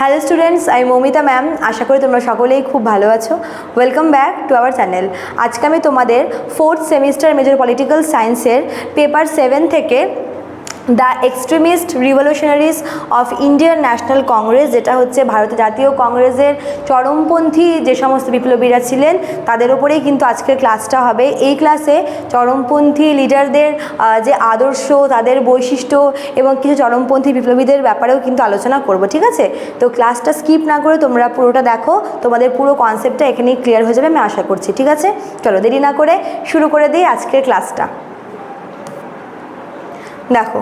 Hello students আমি Moumita ma'am আশা করি তোমরা সকলেই খুব ভালো আছো। Welcome back to our channel আজকে আমি তোমাদের ফোর্থ সেমিস্টার মেজর পলিটিক্যাল সায়েন্সের পেপার সেভেন থেকে the extremist revolutionaries of Indian National Congress, যেটা হচ্ছে ভারতের জাতীয় কংগ্রেসের চরমপন্থী যে সমস্ত বিপ্লবীরা ছিলেন, তাদের উপরেই কিন্তু আজকের ক্লাসটা হবে। এই ক্লাসে চরমপন্থী লিডারদের যে আদর্শ, তাদের বৈশিষ্ট্য এবং কিছু চরমপন্থী বিপ্লবীদের ব্যাপারেও কিন্তু আলোচনা করব, ঠিক আছে? তো ক্লাসটা স্কিপ না করে তোমরা পুরোটা দেখো, তোমাদের পুরো কনসেপ্টটা এখানেই ক্লিয়ার হয়ে যাবে, আমি আশা করছি, ঠিক আছে? চলো দেরি না করে শুরু করে দিই আজকের ক্লাসটা। দেখো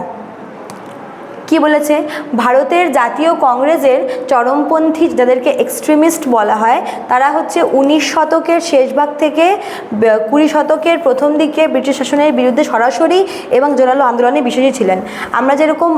কি বলেছে? ভারতের জাতীয় কংগ্রেসের চরমপন্থী যাদেরকে এক্সট্রিমিস্ট বলা হয়, তারা হচ্ছে উনিশ শতকের শেষ ভাগ থেকে কুড়ি শতকের প্রথম দিকে ব্রিটিশ শাসনের বিরুদ্ধে সরাসরি এবং জোরালো আন্দোলনে বিশ্বাসী ছিলেন। আমরা যেরকম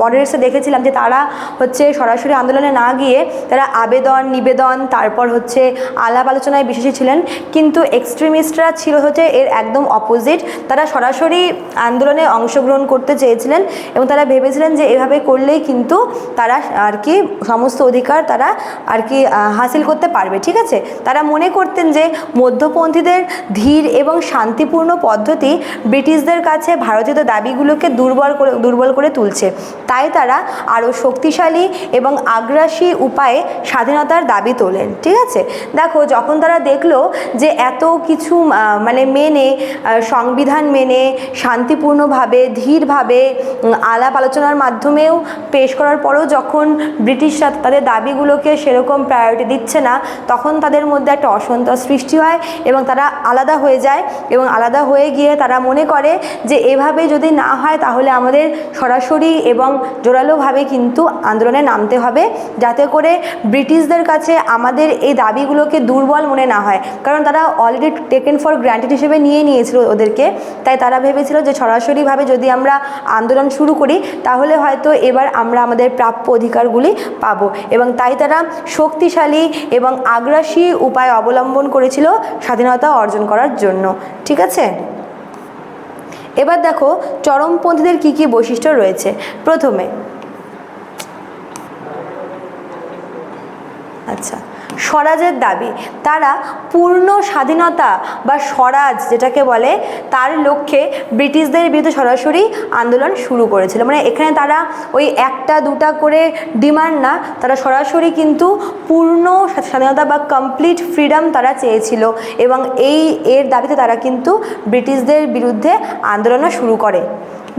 মডারেটসে দেখেছিলাম যে তারা হচ্ছে সরাসরি আন্দোলনে না গিয়ে তারা আবেদন, নিবেদন, তারপর হচ্ছে আলাপ আলোচনায় বিশ্বাসী ছিলেন। কিন্তু এক্সট্রিমিস্টরা ছিল হচ্ছে এর একদম অপোজিট তারা সরাসরি আন্দোলনে অংশগ্রহণ করতে চেয়েছিলেন এবং তারা ভেবেছিলেন যে এভাবে করলেই কিন্তু তারা আর কি সমস্ত অধিকার তারা আর কি হাসিল করতে পারবে ঠিক আছে? তারা মনে করতেন যে মধ্যপন্থীদের ধীর এবং শান্তিপূর্ণ পদ্ধতি ব্রিটিশদের কাছে ভারতীয় দাবিগুলোকে দুর্বল করে দুর্বল করে তুলছে। তাই তারা আরও শক্তিশালী এবং আগ্রাসী উপায়ে স্বাধীনতার দাবি তোলেন ঠিক আছে? দেখো যখন তারা দেখল যে এত কিছু মানে মেনে সংবিধান মেনে শান্তিপূর্ণভাবে ধীরভাবে উম, আলাপ আলোচনার মাধ্যমেও পেশ করার পরেও যখন ব্রিটিশরা তাদের দাবিগুলোকে সেরকম প্রায়োরিটি দিচ্ছে না, তখন তাদের মধ্যে একটা অসন্তোষ সৃষ্টি হয় এবং তারা আলাদা হয়ে যায় এবং আলাদা হয়ে গিয়ে তারা মনে করে যে এভাবে যদি না হয় তাহলে আমাদের সরাসরি এবং জোরালোভাবে কিন্তু আন্দোলনে নামতে হবে, যাতে করে ব্রিটিশদের কাছে আমাদের এই দাবিগুলোকে দুর্বল মনে না হয়। কারণ তারা অলরেডি টেকেন ফর গ্রান্টেড হিসেবে নিয়ে নিয়েছিল ওদেরকে, তাই তারা ভেবেছিল যে সরাসরিভাবে যদি আমরা আন্দোলন শুরু করি তাহলে হয়তো এবার আমরা আমাদের প্রাপ্য অধিকারগুলি পাব। এবং তাই তারা শক্তিশালী এবং আগ্রাসী উপায় অবলম্বন করেছিল স্বাধীনতা অর্জন করার জন্য। ঠিক আছে? এবার দেখো, চরমপন্থীদের কী কী বৈশিষ্ট্য রয়েছে? প্রথমে আচ্ছা স্বরাজের দাবি। তারা পূর্ণ স্বাধীনতা বা স্বরাজ যেটাকে বলে, তার লক্ষ্যে ব্রিটিশদের বিরুদ্ধে সরাসরি আন্দোলন শুরু করেছিল। মানে এখানে তারা ওই একটা, দুটা করে ডিমান্ড না, তারা সরাসরি কিন্তু পূর্ণ স্বাধীনতা বা কমপ্লিট ফ্রিডম তারা চেয়েছিল এবং এই, এর দাবিতে তারা কিন্তু ব্রিটিশদের বিরুদ্ধে আন্দোলনও শুরু করে।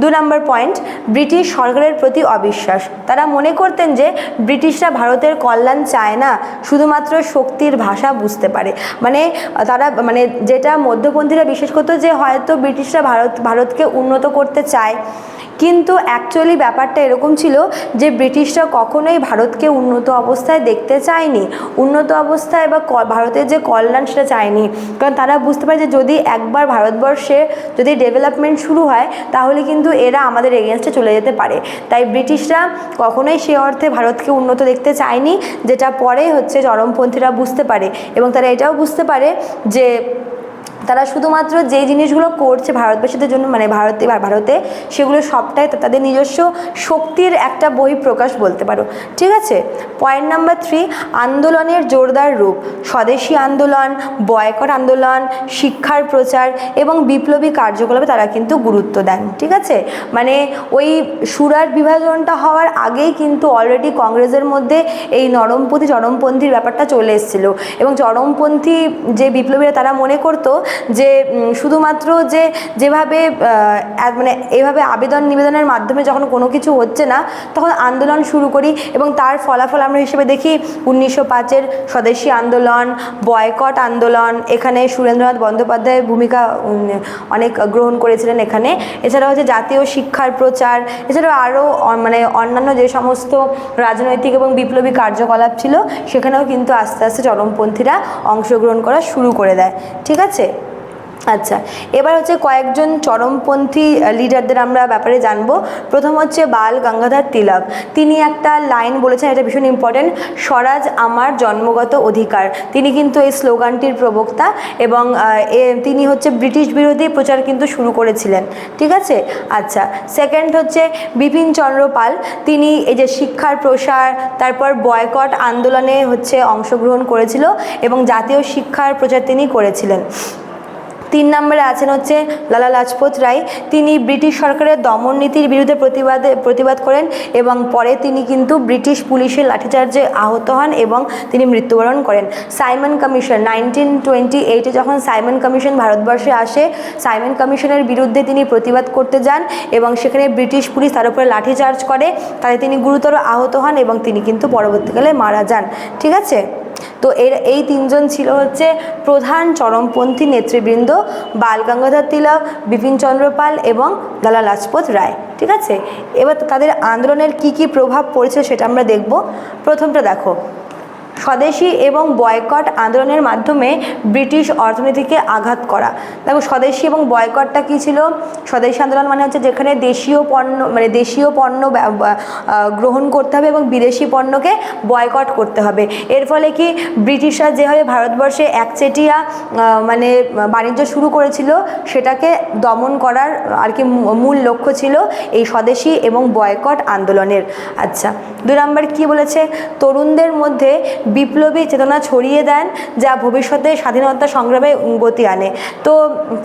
দু নম্বর পয়েন্ট ব্রিটিশ সরকারের প্রতি অবিশ্বাস। তারা মনে করতেন যে ব্রিটিশরা ভারতের কল্যাণ চায় না, শুধুমাত্র শক্তির ভাষা বুঝতে পারে। মানে তারা মানে যেটা মধ্যপন্থীরা বিশ্বাস করতো যে হয়তো ব্রিটিশরা ভারত, ভারতকে উন্নত করতে চায়। কিন্তু অ্যাকচুয়ালি ব্যাপারটা এরকম ছিল যে ব্রিটিশরা কখনোই ভারতকে উন্নত অবস্থায় দেখতে চায়নি। উন্নত অবস্থায় বা ভারতের যে কল্যাণ সেটা চায়নি। কারণ তারা বুঝতে পারে যে যদি একবার ভারতবর্ষে যদি ডেভেলপমেন্ট শুরু হয়, তাহলে কিন্তু এরা আমাদের এগেনস্টে চলে যেতে পারে। তাই ব্রিটিশরা কখনোই সে অর্থে ভারতকে উন্নত দেখতে চায়নি, যেটা পরে হচ্ছে চরমপন্থীরা বুঝতে পারে। এবং তারা এটাও বুঝতে পারে যে তারা শুধুমাত্র যেই জিনিসগুলো করছে ভারতবাসীদের জন্য মানে ভারতে ভারতে, সেগুলো সবটাই তাদের নিজস্ব শক্তির একটা বহিঃপ্রকাশ বলতে পারো। ঠিক আছে? পয়েন্ট নাম্বার থ্রি আন্দোলনের জোরদার রূপ। স্বদেশী আন্দোলন, বয়কট আন্দোলন, শিক্ষার প্রচার এবং বিপ্লবী কার্যকলাপে তারা কিন্তু গুরুত্ব দেন। ঠিক আছে? মানে ওই সুরাট বিভাজনটা হওয়ার আগেই কিন্তু অলরেডি কংগ্রেসের মধ্যে এই নরমপন্থী, চরমপন্থীর ব্যাপারটা চলে এসেছিল। এবং চরমপন্থী যে বিপ্লবীরা তারা মনে করতো যে শুধুমাত্র যে, যেভাবে মানে এভাবে আবেদন নিবেদনের মাধ্যমে যখন কোনো কিছু হচ্ছে না, তখন আন্দোলন শুরু করি এবং তার ফলাফল আমরা হিসেবে দেখি উনিশশো পাঁচের স্বদেশী আন্দোলন, বয়কট আন্দোলন, এখানে সুরেন্দ্রনাথ বন্দ্যোপাধ্যায়ের ভূমিকা অনেক গ্রহণ করেছিলেন এখানে। এছাড়াও হচ্ছে জাতীয় শিক্ষার প্রচার, এছাড়াও আরও মানে অন্যান্য যে সমস্ত রাজনৈতিক এবং বিপ্লবী কার্যকলাপ ছিল, সেখানেও কিন্তু আস্তে আস্তে চরমপন্থীরা অংশগ্রহণ করা শুরু করে দেয়। ঠিক আছে? আচ্ছা এবার হচ্ছে কয়েকজন চরমপন্থী লিডারদের আমরা ব্যাপারে জানব। প্রথম হচ্ছে বাল গঙ্গাধর তিলক। তিনি একটা লাইন বলেছেন, এটা ভীষণ ইম্পর্টেন্ট স্বরাজ আমার জন্মগত অধিকার। তিনি কিন্তু এই স্লোগানটির প্রবক্তা এবং তিনি হচ্ছে ব্রিটিশ বিরোধী প্রচার কিন্তু শুরু করেছিলেন। ঠিক আছে? আচ্ছা সেকেন্ড হচ্ছে বিপিন চন্দ্র পাল। তিনি এই যে শিক্ষার প্রসার, তারপর বয়কট আন্দোলনে হচ্ছে অংশগ্রহণ করেছিল এবং জাতীয় শিক্ষার প্রচার তিনি করেছিলেন। তিন নম্বরে আছেন হচ্ছে লালা লাজপত রায়। তিনি ব্রিটিশ সরকারের দমন নীতির বিরুদ্ধে প্রতিবাদে, প্রতিবাদ করেন এবং পরে তিনি কিন্তু ব্রিটিশ পুলিশের লাঠিচার্জে আহত হন এবং তিনি মৃত্যুবরণ করেন। সাইমন কমিশন নাইনটিন টোয়েন্টি এইটে যখন সাইমন কমিশন ভারতবর্ষে আসে, সাইমন কমিশনের বিরুদ্ধে তিনি প্রতিবাদ করতে যান এবং সেখানে ব্রিটিশ পুলিশ তার উপরে লাঠিচার্জ করে। তাতে তিনি গুরুতর আহত হন এবং তিনি কিন্তু পরবর্তীকালে মারা যান। ঠিক আছে? তো এর, এই তিনজন ছিল হচ্ছে প্রধান চরমপন্থী নেতৃবৃন্দ বাল গঙ্গাধর তিলক, বিপিন চন্দ্র পাল এবং লালা লাজপত রায়, ঠিক আছে? এবার তাদের আন্দোলনের কি কি প্রভাব পড়েছে সেটা আমরা দেখব। প্রথমটা দেখো স্বদেশী এবং বয়কট আন্দোলনের মাধ্যমে ব্রিটিশ অর্থনীতিকে আঘাত করা। দেখো, স্বদেশী এবং বয়কটটা কী ছিল? স্বদেশী আন্দোলন মানে হচ্ছে যেখানে দেশীয় পণ্য মানে দেশীয় পণ্য গ্রহণ করতে হবে এবং বিদেশি পণ্যকে বয়কট করতে হবে। এর ফলে কি? ব্রিটিশরা যেভাবে ভারতবর্ষে একচেটিয়া মানে বাণিজ্য শুরু করেছিল, সেটাকে দমন করার আর কি মূল লক্ষ্য ছিল এই স্বদেশী এবং বয়কট আন্দোলনের। আচ্ছা দুই নম্বর কি বলেছে? তরুণদের মধ্যে বিপ্লবী চেতনা ছড়িয়ে দেন যা ভবিষ্যতে স্বাধীনতা সংগ্রামে গতি আনে। তো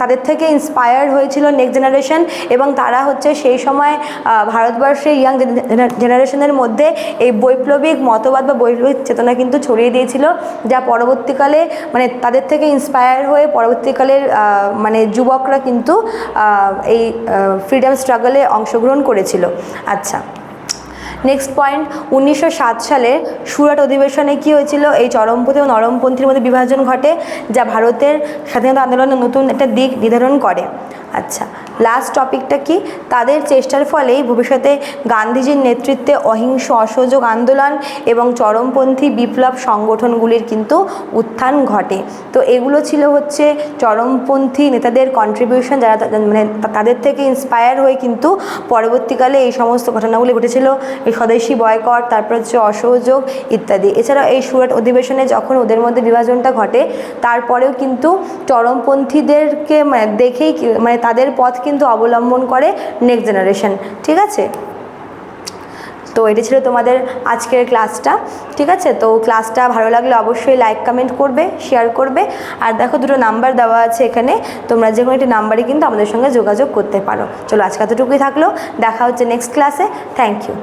তাদের থেকে ইন্সপায়ার হয়েছিল নেক্সট জেনারেশন এবং তারা হচ্ছে সেই সময় ভারতবর্ষের ইয়াং জেনারেশনের মধ্যে এই বৈপ্লবিক মতবাদ বা বৈপ্লবিক চেতনা কিন্তু ছড়িয়ে দিয়েছিল, যা পরবর্তীকালে মানে তাদের থেকে ইন্সপায়ার হয়ে পরবর্তীকালের মানে যুবকরা কিন্তু এই ফ্রিডম স্ট্রাগলে অংশগ্রহণ করেছিল। আচ্ছা। নেক্সট পয়েন্ট উনিশশো সাত সালে সুরাট অধিবেশনে কি হয়েছিল? এই চরমপন্থী ও নরমপন্থীর মধ্যে বিভাজন ঘটে, যা ভারতের স্বাধীনতা আন্দোলনের নতুন একটা দিক নির্ধারণ করে। আচ্ছা লাস্ট টপিকটা কি? তাদের চেষ্টার ফলেই ভবিষ্যতে গান্ধীজির নেতৃত্বে অহিংস, অসহযোগ আন্দোলন এবং চরমপন্থী বিপ্লব সংগঠনগুলির কিন্তু উত্থান ঘটে। তো এগুলো ছিল হচ্ছে চরমপন্থী নেতাদের কন্ট্রিবিউশন যারা মানে তাদের থেকে ইন্সপায়ার হয়ে কিন্তু পরবর্তীকালে এই সমস্ত ঘটনাগুলি ঘটেছিল। এই স্বদেশী বয়কট তারপর হচ্ছে অসহযোগ ইত্যাদি। এছাড়া এই সুরাট অধিবেশনে যখন ওদের মধ্যে বিভাজনটা ঘটে, তারপরেও কিন্তু চরমপন্থীদেরকে মানে দেখেই মানে তাদের পথ কিন্তু অবলম্বন করে নেক্সট জেনারেশন ঠিক আছে? তো এটা ছিল তোমাদের আজকের ক্লাসটা ঠিক আছে? তো ক্লাসটা ভালো লাগলে অবশ্যই লাইক কমেন্ট করবে শেয়ার করবে। আর দেখো দুটো নাম্বার দেওয়া আছে এখানে, তোমরা যে কোনো একটি নাম্বারে কিন্তু আমাদের সঙ্গে যোগাযোগ করতে পারো। চলো আজকে এতটুকুই থাকল, দেখা হচ্ছে নেক্সট ক্লাসে থ্যাংক ইউ